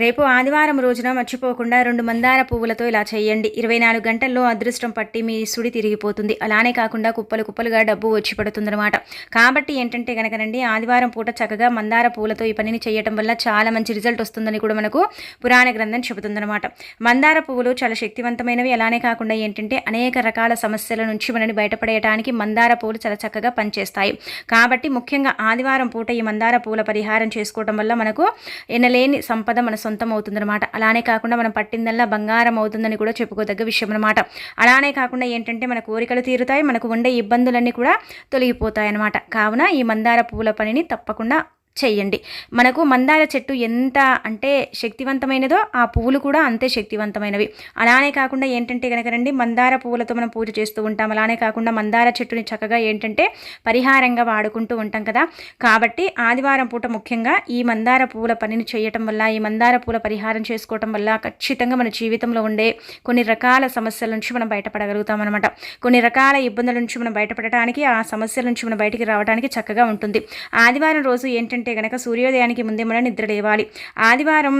రేపు ఆదివారం రోజున మర్చిపోకుండా రెండు మందార పువ్వులతో ఇలా చేయండి. ఇరవై నాలుగు గంటల్లో అదృష్టం పట్టి మీ సుడి తిరిగిపోతుంది. అలానే కాకుండా కుప్పలు కుప్పలుగా డబ్బు వచ్చి పడుతుందన్నమాట. కాబట్టి ఏంటంటే కనుకనండి ఆదివారం పూట చక్కగా మందార పువ్వులతో ఈ పనిని చేయటం వల్ల చాలా మంచి రిజల్ట్ వస్తుందని కూడా మనకు పురాణ గ్రంథం చెబుతుందన్నమాట. మందార పువ్వులు చాలా శక్తివంతమైనవి. అలానే కాకుండా ఏంటంటే అనేక రకాల సమస్యల నుంచి మనని బయటపడేయడానికి మందార పువ్వులు చాలా చక్కగా పనిచేస్తాయి. కాబట్టి ముఖ్యంగా ఆదివారం పూట ఈ మందార పువ్వుల పరిహారం చేసుకోవడం వల్ల మనకు ఎనలేని సంపద మన సొంతం అవుతుందన్నమాట అలానే కాకుండా మనం పట్టిందల్లా బంగారం అవుతుందని కూడా చెప్పుకోదగ్గ విషయం అనమాట అలానే కాకుండా ఏంటంటే మన కోరికలు తీరుతాయి మనకు ఉండే ఇబ్బందులన్నీ కూడా తొలగిపోతాయి అన్నమాట కావున ఈ మందార పువ్వుల పనిని తప్పకుండా చెయ్యండి. మనకు మందార చెట్టు ఎంత అంటే శక్తివంతమైనదో ఆ పువ్వులు కూడా అంతే శక్తివంతమైనవి. అలానే కాకుండా ఏంటంటే కనుక రండి మందార పువ్వులతో మనం పూజ చేస్తూ ఉంటాం. అలానే కాకుండా మందార చెట్టుని చక్కగా ఏంటంటే పరిహారంగా వాడుకుంటూ ఉంటాం కదా. కాబట్టి ఆదివారం పూట ముఖ్యంగా ఈ మందార పువ్వుల పనిని చేయటం వల్ల ఈ మందార పూల పరిహారం చేసుకోవటం వల్ల ఖచ్చితంగా మన జీవితంలో ఉండే కొన్ని రకాల సమస్యల నుంచి మనం బయటపడగలుగుతాం అనమాట కొన్ని రకాల ఇబ్బందుల నుంచి మనం బయటపడటానికి ఆ సమస్యల నుంచి మనం బయటికి రావడానికి చక్కగా ఉంటుంది. ఆదివారం రోజు ఏంటంటే ఏంటంటే గనక సూర్యోదయానికి ముందే మనం నిద్ర లేవాలి. ఆదివారం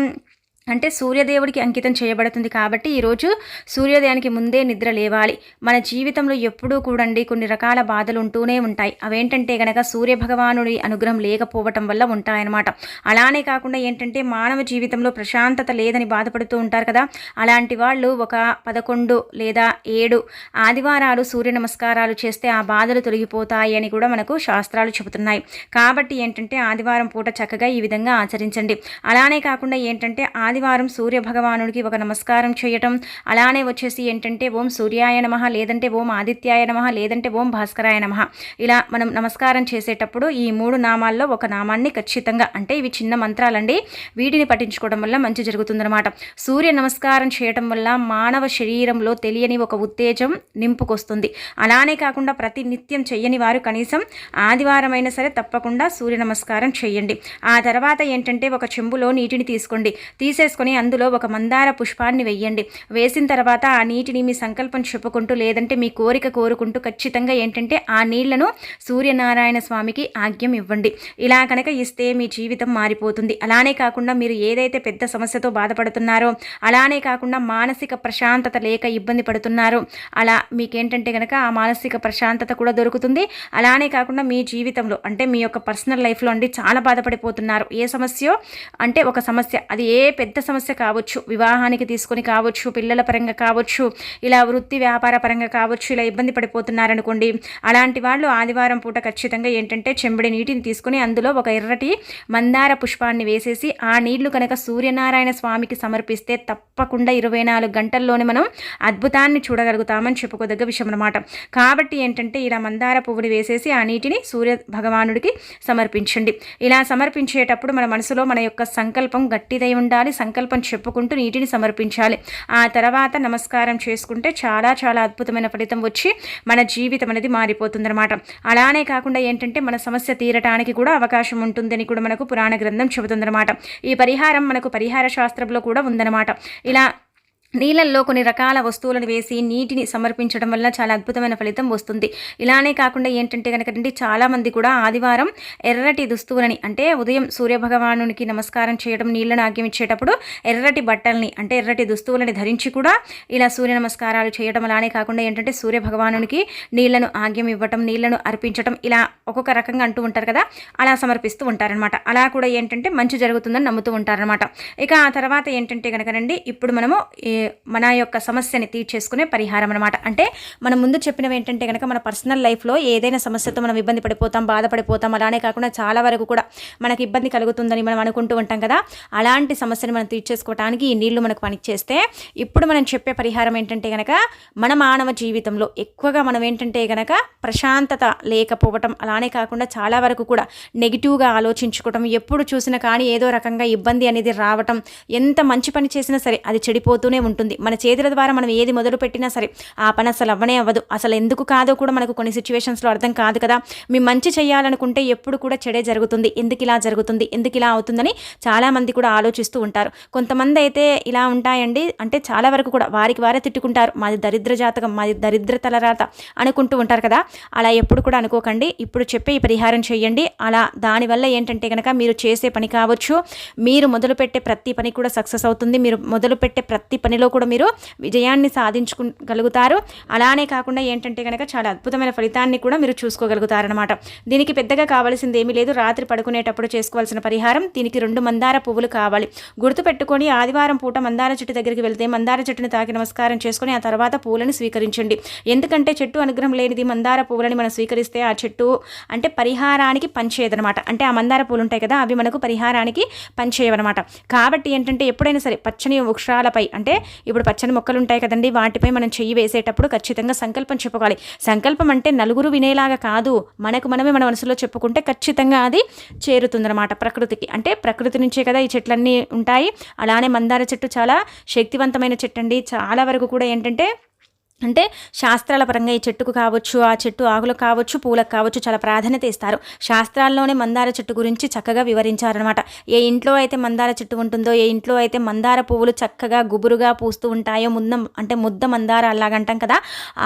అంటే సూర్యదేవుడికి అంకితం చేయబడుతుంది కాబట్టి ఈరోజు సూర్యోదయానికి ముందే నిద్ర లేవాలి. మన జీవితంలో ఎప్పుడూ కూడండి కొన్ని రకాల బాధలు ఉంటూనే ఉంటాయి. అవేంటంటే గనక సూర్యభగవానుడి అనుగ్రహం లేకపోవటం వల్ల ఉంటాయన్నమాట. అలానే కాకుండా ఏంటంటే మానవ జీవితంలో ప్రశాంతత లేదని బాధపడుతూ ఉంటారు కదా. అలాంటి వాళ్ళు ఒక పదకొండు లేదా ఏడు ఆదివారాలు సూర్య నమస్కారాలు చేస్తే ఆ బాధలు తొలగిపోతాయి అని కూడా మనకు శాస్త్రాలు చెబుతున్నాయి. కాబట్టి ఏంటంటే ఆదివారం పూట చక్కగా ఈ విధంగా ఆచరించండి. అలానే కాకుండా ఏంటంటే ఆదివారం సూర్య భగవానుడికి ఒక నమస్కారం చేయటం. అలానే వచ్చేసి ఏంటంటే ఓం సూర్యాయ నమ లేదంటే ఓం ఆదిత్యాయ నమ లేదంటే ఓం భాస్కరాయ నమ. ఇలా మనం నమస్కారం చేసేటప్పుడు ఈ మూడు నామాల్లో ఒక నామాన్ని ఖచ్చితంగా అంటే ఇవి చిన్న మంత్రాలండి వీటిని పఠించుకోవడం వల్ల మంచి జరుగుతుందన్నమాట. సూర్య నమస్కారం చేయటం వల్ల మానవ శరీరంలో తెలియని ఒక ఉత్తేజం నింపుకొస్తుంది. అలానే కాకుండా ప్రతి నిత్యం చెయ్యని వారు కనీసం ఆదివారం అయినా సరే తప్పకుండా సూర్య నమస్కారం చేయండి. ఆ తర్వాత ఏంటంటే ఒక చెంబులో నీటిని తీసుకోండి. తీసే తీసేసుకొని అందులో ఒక మందార పుష్పాన్ని వెయ్యండి. వేసిన తర్వాత ఆ నీటిని మీ సంకల్పం చెప్పుకుంటూ లేదంటే మీ కోరిక కోరుకుంటూ ఖచ్చితంగా ఏంటంటే ఆ నీళ్ళను సూర్యనారాయణ స్వామికి ఆజ్ఞం ఇవ్వండి. ఇలా కనుక ఇస్తే మీ జీవితం మారిపోతుంది. అలానే కాకుండా మీరు ఏదైతే పెద్ద సమస్యతో బాధపడుతున్నారో అలానే కాకుండా మానసిక ప్రశాంతత లేక ఇబ్బంది పడుతున్నారో అలా మీకేంటంటే కనుక ఆ మానసిక ప్రశాంతత కూడా దొరుకుతుంది. అలానే కాకుండా మీ జీవితంలో అంటే మీ యొక్క పర్సనల్ లైఫ్లో అండి చాలా బాధపడిపోతున్నారు. ఏ సమస్య అంటే ఒక సమస్య. అది ఏ పెద్ద పెద్ద సమస్య కావచ్చు వివాహానికి తీసుకొని కావచ్చు పిల్లల పరంగా కావచ్చు ఇలా వృత్తి వ్యాపార పరంగా కావచ్చు ఇలా ఇబ్బంది పడిపోతున్నారనుకోండి అలాంటి వాళ్ళు ఆదివారం పూట ఖచ్చితంగా ఏంటంటే చెంబడి నీటిని తీసుకొని అందులో ఒక ఎర్రటి మందార పుష్పాన్ని వేసేసి ఆ నీళ్ళు కనుక సూర్యనారాయణ స్వామికి సమర్పిస్తే తప్పకుండా ఇరవై నాలుగు గంటల్లోనే మనం అద్భుతాన్ని చూడగలుగుతామని చెప్పుకోదగ్గ విషయం అనమాట కాబట్టి ఏంటంటే ఇలా మందార పువ్వుని వేసేసి ఆ నీటిని సూర్య భగవానుడికి సమర్పించండి. ఇలా సమర్పించేటప్పుడు మన మనసులో మన యొక్క సంకల్పం గట్టిదై ఉండాలి సంకల్పం చెప్పుకుంటూ నీటిని సమర్పించాలి. ఆ తర్వాత నమస్కారం చేసుకుంటే చాలా చాలా అద్భుతమైన ఫలితం వచ్చి మన జీవితం అనేది మారిపోతుందన్నమాట. అలానే కాకుండా ఏంటంటే మన సమస్య తీరటానికి కూడా అవకాశం ఉంటుందని కూడా మనకు పురాణ గ్రంథం చెబుతుందన్నమాట. ఈ పరిహారం మనకు పరిహార శాస్త్రంలో కూడా ఉందన్నమాట. ఇలా నీళ్ళల్లో కొన్ని రకాల వస్తువులను వేసి నీటిని సమర్పించడం వల్ల చాలా అద్భుతమైన ఫలితం వస్తుంది. ఇలానే కాకుండా ఏంటంటే కనుక చాలామంది కూడా ఆదివారం ఎర్రటి దుస్తువులని అంటే ఉదయం సూర్యభగవానునికి నమస్కారం చేయడం నీళ్ళను ఆగ్యమిచ్చేటప్పుడు ఎర్రటి బట్టల్ని అంటే ఎర్రటి దుస్తువులని ధరించి కూడా ఇలా సూర్య నమస్కారాలు చేయడం అలానే కాకుండా ఏంటంటే సూర్యభగవానునికి నీళ్ళను ఆగ్యం ఇవ్వటం నీళ్ళను అర్పించడం ఇలా ఒక్కొక్క రకంగా అంటూ ఉంటారు కదా అలా సమర్పిస్తూ ఉంటారనమాట అలా కూడా ఏంటంటే మంచి జరుగుతుందని నమ్ముతూ ఉంటారనమాట ఇక ఆ తర్వాత ఏంటంటే కనుకనండి ఇప్పుడు మనము మన యొక్క సమస్యని తీర్చేసుకునే పరిహారం అనమాట అంటే మనం ముందు చెప్పినవి ఏంటంటే కనుక మన పర్సనల్ లైఫ్లో ఏదైనా సమస్యతో మనం ఇబ్బంది పడిపోతాం బాధపడిపోతాం అలానే కాకుండా చాలా వరకు కూడా మనకి ఇబ్బంది కలుగుతుందని మనం అనుకుంటూ ఉంటాం కదా. అలాంటి సమస్యని మనం తీర్చేసుకోవడానికి ఈ నీళ్ళు మనకు పనిచేస్తే ఇప్పుడు మనం చెప్పే పరిహారం ఏంటంటే కనుక మన మానవ జీవితంలో ఎక్కువగా మనం ఏంటంటే కనుక ప్రశాంతత లేకపోవటం అలానే కాకుండా చాలా వరకు కూడా నెగిటివ్గా ఆలోచించుకోవటం ఎప్పుడు చూసినా కానీ ఏదో రకంగా ఇబ్బంది అనేది రావటం ఎంత మంచి పని చేసినా సరే అది చెడిపోతూనే ఉంటుంది. ఉంటుంది. మన చేతుల ద్వారా మనం ఏది మొదలు పెట్టినా సరే ఆ పని అసలు అవ్వనే అవ్వదు. అసలు ఎందుకు కాదో కూడా మనకు కొన్ని సిచ్యువేషన్స్లో అర్థం కాదు కదా. మీ మంచి చేయాలనుకుంటే ఎప్పుడు కూడా చెడే జరుగుతుంది. ఎందుకు ఇలా జరుగుతుంది? ఎందుకు ఇలా అవుతుందని చాలామంది కూడా ఆలోచిస్తూ ఉంటారు. కొంతమంది అయితే ఇలా ఉంటాయండి అంటే చాలా వరకు కూడా వారికి వారే తిట్టుకుంటారు. మాది దరిద్ర జాతకం మాది దరిద్ర తలరాత అనుకుంటూ ఉంటారు కదా. అలా ఎప్పుడు కూడా అనుకోకండి. ఇప్పుడు చెప్పే ఈ పరిహారం చేయండి. అలా దానివల్ల ఏంటంటే కనుక మీరు చేసే పని కావచ్చు. మీరు మొదలుపెట్టే ప్రతి పని కూడా సక్సెస్ అవుతుంది. మీరు మొదలుపెట్టే ప్రతి పనిలో కూడా మీరు విజయాన్ని సాధించుకోగలుగుతారు. అలానే కాకుండా ఏంటంటే కనుక చాలా అద్భుతమైన ఫలితాన్ని కూడా మీరు చూసుకోగలుగుతారనమాట దీనికి పెద్దగా కావాల్సింది ఏమీ లేదు. రాత్రి పడుకునేటప్పుడు చేసుకోవాల్సిన పరిహారం దీనికి రెండు మందార పువ్వులు కావాలి. గుర్తుపెట్టుకొని ఆదివారం పూట మందార చెట్టు దగ్గరికి వెళ్తే మందార చెట్టుని తాకి నమస్కారం చేసుకుని ఆ తర్వాత పువ్వులను స్వీకరించండి. ఎందుకంటే చెట్టు అనుగ్రహం లేనిది మందార పువ్వులని మనం స్వీకరిస్తే ఆ చెట్టు అంటే పరిహారానికి పనిచేయదనమాట అంటే ఆ మందార పూలు ఉంటాయి కదా అవి మనకు పరిహారానికి పనిచేయవన్నమాట. కాబట్టి ఏంటంటే ఎప్పుడైనా సరే పచ్చని వృక్షాలపై అంటే ఇప్పుడు పచ్చని మొక్కలు ఉంటాయి కదండి వాటిపై మనం చెయ్యి వేసేటప్పుడు ఖచ్చితంగా సంకల్పం చెప్పుకోవాలి. సంకల్పం అంటే నలుగురు వినేలాగా కాదు మనకు మనమే మన మనసులో చెప్పుకుంటే ఖచ్చితంగా అది చేరుతుందన్నమాట ప్రకృతికి. అంటే ప్రకృతి నుంచే కదా ఈ చెట్లన్నీ ఉంటాయి. అలానే మందార చెట్టు చాలా శక్తివంతమైన చెట్టు అండి చాలా వరకు కూడా ఏంటంటే అంటే శాస్త్రాల పరంగా ఈ చెట్టుకు కావచ్చు ఆ చెట్టు ఆకులకు కావచ్చు పూలకు కావచ్చు చాలా ప్రాధాన్యత ఇస్తారు. శాస్త్రాల్లోనే మందార చెట్టు గురించి చక్కగా వివరించారనమాట ఏ ఇంట్లో అయితే మందార చెట్టు ఉంటుందో ఏ ఇంట్లో అయితే మందార పువ్వులు చక్కగా గుబురుగా పూస్తూ ఉంటాయో ముద్ద అంటే ముద్ద మందార అలాగంటాం కదా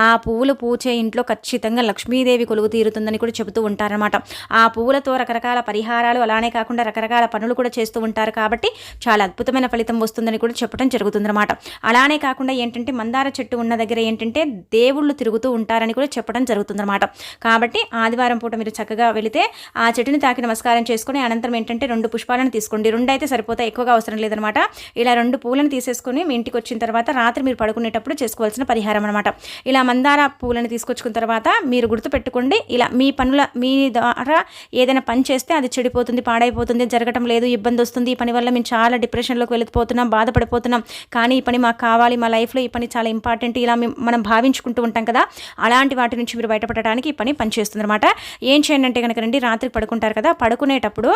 ఆ పువ్వులు పూచే ఇంట్లో ఖచ్చితంగా లక్ష్మీదేవి కొలువు తీరుతుందని కూడా చెబుతూ ఉంటారనమాట ఆ పువ్వులతో రకరకాల పరిహారాలు అలానే కాకుండా రకరకాల పనులు కూడా చేస్తూ ఉంటారు కాబట్టి చాలా అద్భుతమైన ఫలితం వస్తుందని కూడా చెప్పడం జరుగుతుందన్నమాట. అలానే కాకుండా ఏంటంటే మందార చెట్టు ఉన్న దగ్గర ఏంటంటే ఏంటంటే దేవుళ్ళు తిరుగుతూ ఉంటారని కూడా చెప్పడం జరుగుతుందన్నమాట. కాబట్టి ఆదివారం పూట మీరు చక్కగా వెళితే ఆ చెట్టుని తాకి నమస్కారం చేసుకుని అనంతరం ఏంటంటే రెండు పుష్పాలను తీసుకోండి. రెండు అయితే సరిపోతాయి ఎక్కువగా అవసరం లేదనమాట ఇలా రెండు పూలను తీసేసుకుని మీ ఇంటికి వచ్చిన తర్వాత రాత్రి మీరు పడుకునేటప్పుడు చేసుకోవాల్సిన పరిహారం అనమాట ఇలా మందార పూలను తీసుకొచ్చుకున్న తర్వాత మీరు గుర్తు పెట్టుకోండి ఇలా మీ పనుల మీ ద్వారా ఏదైనా పని చేస్తే అది చెడిపోతుంది పాడైపోతుంది జరగటం లేదు ఇబ్బంది వస్తుంది. ఈ పని వల్ల మేము చాలా డిప్రెషన్లోకి వెళ్ళిపోతున్నాం బాధపడిపోతున్నాం. కానీ ఈ పని మాకు కావాలి మా లైఫ్లో ఈ పని చాలా ఇంపార్టెంట్. ఇలా మనం భావించుకుంటూ ఉంటాం కదా అలాంటి వాటి నుంచి మీరు బయటపడటానికి ఈ పని పనిచేస్తుంది అనమాట ఏం చేయండి అంటే కనుక రండి రాత్రి పడుకుంటారు కదా పడుకునేటప్పుడు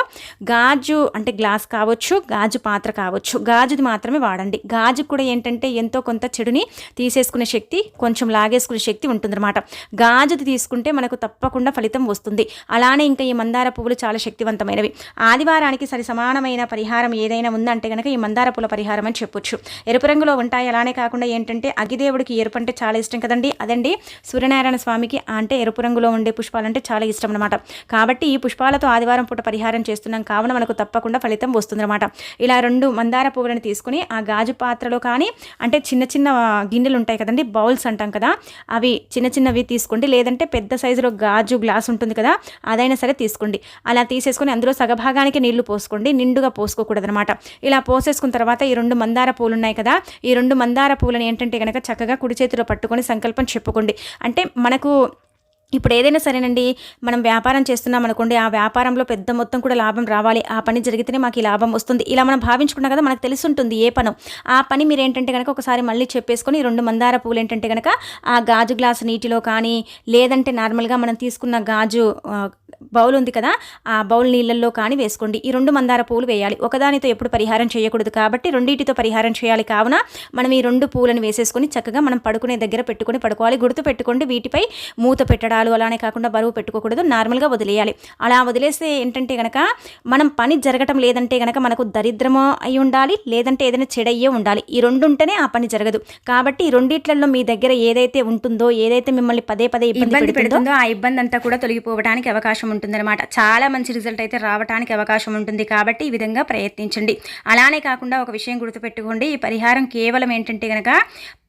గాజు అంటే గ్లాస్ కావచ్చు గాజు పాత్ర కావచ్చు గాజుది మాత్రమే వాడండి. గాజు కూడా ఏంటంటే ఎంతో కొంత చెడుని తీసేసుకునే శక్తి కొంచెం లాగేసుకునే శక్తి ఉంటుందన్నమాట. గాజుది తీసుకుంటే మనకు తప్పకుండా ఫలితం వస్తుంది. అలానే ఇంకా ఈ మందార పువ్వులు చాలా శక్తివంతమైనవి. ఆదివారానికి సరి సమానమైన పరిహారం ఏదైనా ఉందంటే కనుక ఈ మందార పూల పరిహారం అని చెప్పొచ్చు. ఎరుపు రంగులో ఉంటాయి. అలానే కాకుండా ఏంటంటే అగిదేవుడికి ఎరుపు అంటే చాలా ఇష్టం కదండి. అదండి సూర్యనారాయణ స్వామికి అంటే ఎరుపు రంగులో ఉండే పుష్పాలంటే చాలా ఇష్టం అనమాట కాబట్టి ఈ పుష్పాలతో ఆదివారం పూట పరిహారం చేస్తున్నాం కావున మనకు తప్పకుండా ఫలితం వస్తుందన్నమాట. ఇలా రెండు మందార పువ్వులను తీసుకుని ఆ గాజు పాత్రలో కానీ అంటే చిన్న చిన్న గిన్నెలు ఉంటాయి కదండి బౌల్స్ అంటాం కదా అవి చిన్న చిన్నవి తీసుకోండి. లేదంటే పెద్ద సైజులో గాజు గ్లాస్ ఉంటుంది కదా అదైనా సరే తీసుకోండి. అలా తీసేసుకొని అందులో సగభాగానికి నీళ్ళు పోసుకోండి. నిండుగా పోసుకోకూడదు అనమాట ఇలా పోసేసుకున్న తర్వాత ఈ రెండు మందార పూలు ఉన్నాయి కదా ఈ రెండు మందార పూలను ఏంటంటే కనుక చక్కగా కుడి చేతిలో పట్టుకొని సంకల్పం చెప్పుకోండి. అంటే మనకు ఇప్పుడు ఏదైనా సరేనండి మనం వ్యాపారం చేస్తున్నాం అనుకోండి ఆ వ్యాపారంలో పెద్ద మొత్తం కూడా లాభం రావాలి. ఆ పని జరిగితేనే మాకు ఈ లాభం వస్తుంది. ఇలా మనం భావించుకున్నాం కదా మనకు తెలిసి ఉంటుంది ఏ పను. ఆ పని మీరు ఏంటంటే కనుక ఒకసారి మళ్ళీ చెప్పేసుకొని రెండు మందార పూలు ఏంటంటే కనుక ఆ గాజు గ్లాస్ నీటిలో కానీ లేదంటే నార్మల్గా మనం తీసుకున్న గాజు బౌల్ ఉంది కదా ఆ బౌల్ నీళ్ళల్లో కానీ వేసుకోండి. ఈ రెండు మందార పూలు వేయాలి. ఒకదానితో ఎప్పుడు పరిహారం చేయకూడదు కాబట్టి రెండింటితో పరిహారం చేయాలి. కావున మనం ఈ రెండు పూలను వేసేసుకొని చక్కగా మనం పడుకునే దగ్గర పెట్టుకొని పడుకోవాలి. గుర్తు పెట్టుకోండి వీటిపై మూత పెట్టడాలు అలానే కాకుండా బరువు పెట్టుకోకూడదు. నార్మల్గా వదిలేయాలి. అలా వదిలేస్తే ఏంటంటే కనుక మనం పని జరగటం లేదంటే కనుక మనకు దరిద్రమో అయి ఉండాలి లేదంటే ఏదైనా చెడయ్యే ఉండాలి. ఈ రెండు ఉంటేనే ఆ పని జరగదు. కాబట్టి ఈ రెండిట్లలో మీ దగ్గర ఏదైతే ఉంటుందో ఏదైతే మిమ్మల్ని పదే పదే ఇబ్బంది పెడుతుందో ఆ ఇబ్బంది అంతా కూడా తొలగిపోవడానికి అవకాశం ఉంటుందన్నమాట. చాలా మంచి రిజల్ట్ అయితే రావడానికి అవకాశం ఉంటుంది కాబట్టి ఈ విధంగా ప్రయత్నించండి. అలానే కాకుండా ఒక విషయం గుర్తుపెట్టుకోండి. ఈ పరిహారం కేవలం ఏంటంటే కనుక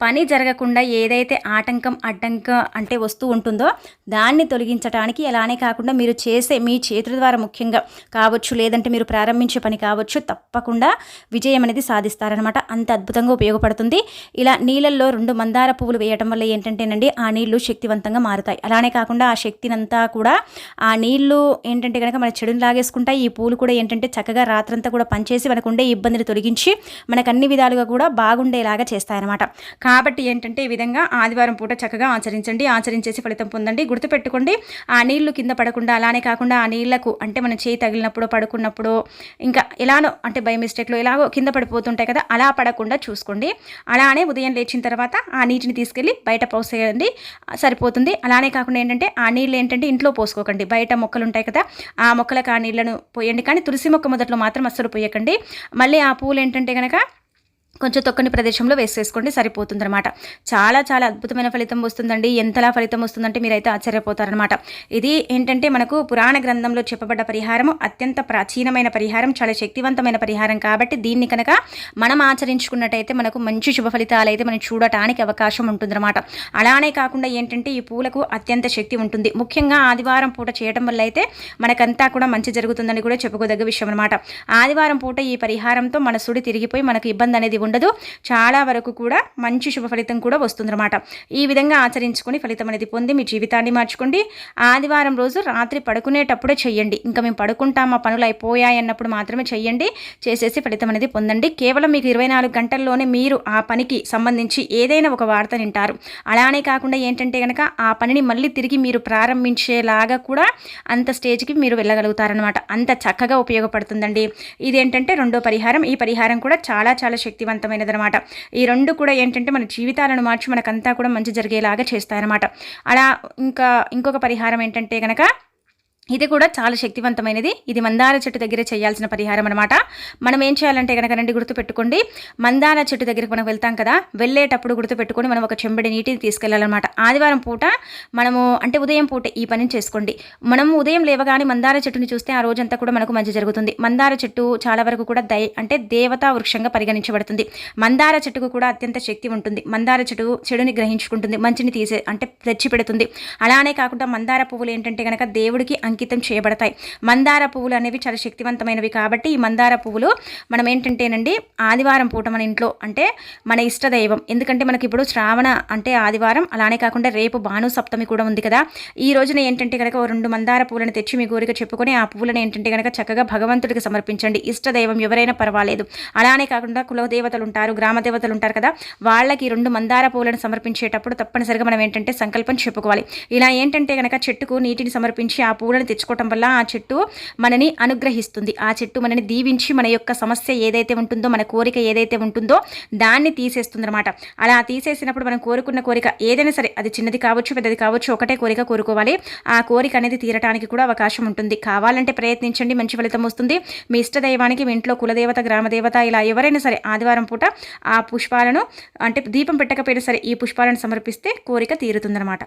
పని జరగకుండా ఏదైతే ఆటంకం అడ్డంకం అంటే వస్తూ ఉంటుందో దాన్ని తొలగించడానికి అలానే కాకుండా మీరు చేసే మీ చేతుల ద్వారా ముఖ్యంగా కావచ్చు లేదంటే మీరు ప్రారంభించే పని కావచ్చు తప్పకుండా విజయం అనేది సాధిస్తారనమాట అంత అద్భుతంగా ఉపయోగపడుతుంది. ఇలా నీళ్ళల్లో రెండు మందార పువ్వులు వేయటం వల్ల ఏంటంటేనండి ఆ నీళ్ళు శక్తివంతంగా మారుతాయి. అలానే కాకుండా ఆ శక్తినంతా కూడా ఆ నీళ్ళు ఏంటంటే కనుక మన చెడుని లాగేసుకుంటాయి. ఈ పూలు కూడా ఏంటంటే చక్కగా రాత్రంతా కూడా పనిచేసి మనకు ఉండే ఇబ్బందిని తొలగించి మనకు అన్ని విధాలుగా కూడా బాగుండేలాగా చేస్తాయన్నమాట. కాబట్టి ఏంటంటే ఈ విధంగా ఆదివారం పూట చక్కగా ఆచరించండి ఆచరించేసి ఫలితం పొందండి. గుర్తుపెట్టుకోండి ఆ నీళ్ళు కింద పడకుండా అలానే కాకుండా ఆ నీళ్ళకు అంటే మనం చేయి తగిలినప్పుడు పడుకున్నప్పుడు ఇంకా ఎలానో అంటే బై మిస్టేక్లో ఎలాగో కింద పడిపోతుంటాయి కదా అలా పడకుండా చూసుకోండి. అలానే ఉదయం లేచిన తర్వాత ఆ నీటిని తీసుకెళ్ళి బయట పోసేయండి సరిపోతుంది. అలానే కాకుండా ఏంటంటే ఆ నీళ్ళు ఏంటంటే ఇంట్లో పోసుకోకండి. బయట మొక్కలు ఉంటాయి కదా ఆ మొక్కలకు ఆ నీళ్ళను పోయండి. కానీ తులసి మొక్క మొదట్లో మాత్రం అస్సలు పోయకండి. మళ్ళీ ఆ పూలు ఏంటంటే కనుక కొంచెం తొక్కని ప్రదేశంలో వేసేసుకోండి సరిపోతుందన్నమాట. చాలా చాలా అద్భుతమైన ఫలితం వస్తుందండి. ఎంతలా ఫలితం వస్తుందంటే మీరైతే ఆశ్చర్యపోతారనమాట ఇది ఏంటంటే మనకు పురాణ గ్రంథంలో చెప్పబడ్డ పరిహారం అత్యంత ప్రాచీనమైన పరిహారం చాలా శక్తివంతమైన పరిహారం కాబట్టి దీన్ని కనుక మనం ఆచరించుకున్నట్టయితే మనకు మంచి శుభ ఫలితాలు అయితే మనం చూడటానికి అవకాశం ఉంటుందన్నమాట. అలానే కాకుండా ఏంటంటే ఈ పూలకు అత్యంత శక్తి ఉంటుంది. ముఖ్యంగా ఆదివారం పూట చేయడం వల్ల అయితే మనకంతా కూడా మంచి జరుగుతుందని కూడా చెప్పుకోదగ్గ విషయం అనమాట ఆదివారం పూట ఈ పరిహారంతో మన సుడి తిరిగిపోయి మనకు ఇబ్బంది అనేది ఉండదు. చాలా వరకు కూడా మంచి శుభ ఫలితం కూడా వస్తుందన్నమాట. ఈ విధంగా ఆచరించుకొని ఫలితం అనేది పొంది మీ జీవితాన్ని మార్చుకోండి. ఆదివారం రోజు రాత్రి పడుకునేటప్పుడే చెయ్యండి. ఇంకా మేము పడుకుంటాం మా పనులు అయిపోయాయి అన్నప్పుడు మాత్రమే చెయ్యండి. చేసేసి ఫలితం అనేది పొందండి. కేవలం మీకు ఇరవై నాలుగు గంటల్లోనే మీరు ఆ పనికి సంబంధించి ఏదైనా ఒక వార్త వింటారు. అలానే కాకుండా ఏంటంటే కనుక ఆ పనిని మళ్ళీ తిరిగి మీరు ప్రారంభించేలాగా కూడా అంత స్టేజ్కి మీరు వెళ్ళగలుగుతారనమాట అంత చక్కగా ఉపయోగపడుతుందండి. ఇదేంటంటే రెండో పరిహారం. ఈ పరిహారం కూడా చాలా చాలా శక్తివంతం అనమాట ఈ రెండు కూడా ఏంటంటే మన జీవితాలను మార్చి మనకంతా కూడా మంచి జరిగేలాగా చేస్తాయన్నమాట. అలా ఇంకా ఇంకొక పరిహారం ఏంటంటే కనుక ఇది కూడా చాలా శక్తివంతమైనది. ఇది మందార చెట్టు దగ్గర చేయాల్సిన పరిహారం అనమాట మనం ఏం చేయాలంటే కనుక రండి గుర్తుపెట్టుకోండి. మందార చెట్టు దగ్గరికి మనం వెళ్తాం కదా వెళ్ళేటప్పుడు గుర్తుపెట్టుకొని మనం ఒక చెంబడి నీటిని తీసుకెళ్ళాలన్నమాట ఆదివారం పూట మనము అంటే ఉదయం పూట ఈ పని చేసుకోండి. మనం ఉదయం లేవగానే మందార చెట్టుని చూస్తే ఆ రోజంతా కూడా మనకు మంచి జరుగుతుంది. మందార చెట్టు చాలా వరకు కూడా దై అంటే దేవతా వృక్షంగా పరిగణించబడుతుంది. మందార చెట్టుకు కూడా అత్యంత శక్తి ఉంటుంది. మందార చెట్టు చెడుని గ్రహించుకుంటుంది. మంచిని తీసే అంటే తెచ్చిపెడుతుంది. అలానే కాకుండా మందార పువ్వులు ఏంటంటే కనుక దేవుడికి అంకితం చేయబడతాయి. మందార పువ్వులు అనేవి చాలా శక్తివంతమైనవి కాబట్టి ఈ మందార పువ్వులు మనం ఏంటంటేనండి ఆదివారం పూట మన ఇంట్లో అంటే మన ఇష్టదైవం ఎందుకంటే మనకి ఇప్పుడు శ్రావణ అంటే ఆదివారం అలానే కాకుండా రేపు భాను సప్తమి కూడా ఉంది కదా. ఈ రోజున ఏంటంటే కనుక రెండు మందార పువ్వులను తెచ్చి మీ కోరిక చెప్పుకొని ఆ పువ్వులను ఏంటంటే కనుక చక్కగా భగవంతుడికి సమర్పించండి. ఇష్టదైవం ఎవరైనా పర్వాలేదు. అలానే కాకుండా కులదేవతలు ఉంటారు గ్రామ దేవతలు ఉంటారు కదా. వాళ్ళకి రెండు మందార పువ్వులను సమర్పించేటప్పుడు తప్పనిసరిగా మనం ఏంటంటే సంకల్పం చెప్పుకోవాలి. ఇలా ఏంటంటే కనుక చెట్టుకు నీటిని సమర్పించి ఆ పువ్వులను ఆకులను తెచ్చుకోవటం వల్ల ఆ చెట్టు మనని అనుగ్రహిస్తుంది. ఆ చెట్టు మనని దీవించి మన యొక్క సమస్య ఏదైతే ఉంటుందో మన కోరిక ఏదైతే ఉంటుందో దాన్ని తీసేస్తుంది అనమాట అలా తీసేసినప్పుడు మనం కోరుకున్న కోరిక ఏదైనా సరే అది చిన్నది కావచ్చు పెద్దది కావచ్చు ఒకటే కోరిక కోరుకోవాలి. ఆ కోరిక అనేది తీరటానికి కూడా అవకాశం ఉంటుంది. కావాలంటే ప్రయత్నించండి మంచి ఫలితం వస్తుంది. మీ ఇష్ట దైవానికి మీ ఇంట్లో కులదేవత గ్రామదేవత ఇలా ఎవరైనా సరే ఆదివారం పూట ఆ పుష్పాలను అంటే దీపం పెట్టకపోయినా సరే ఈ పుష్పాలను సమర్పిస్తే కోరిక తీరుతుందన్నమాట.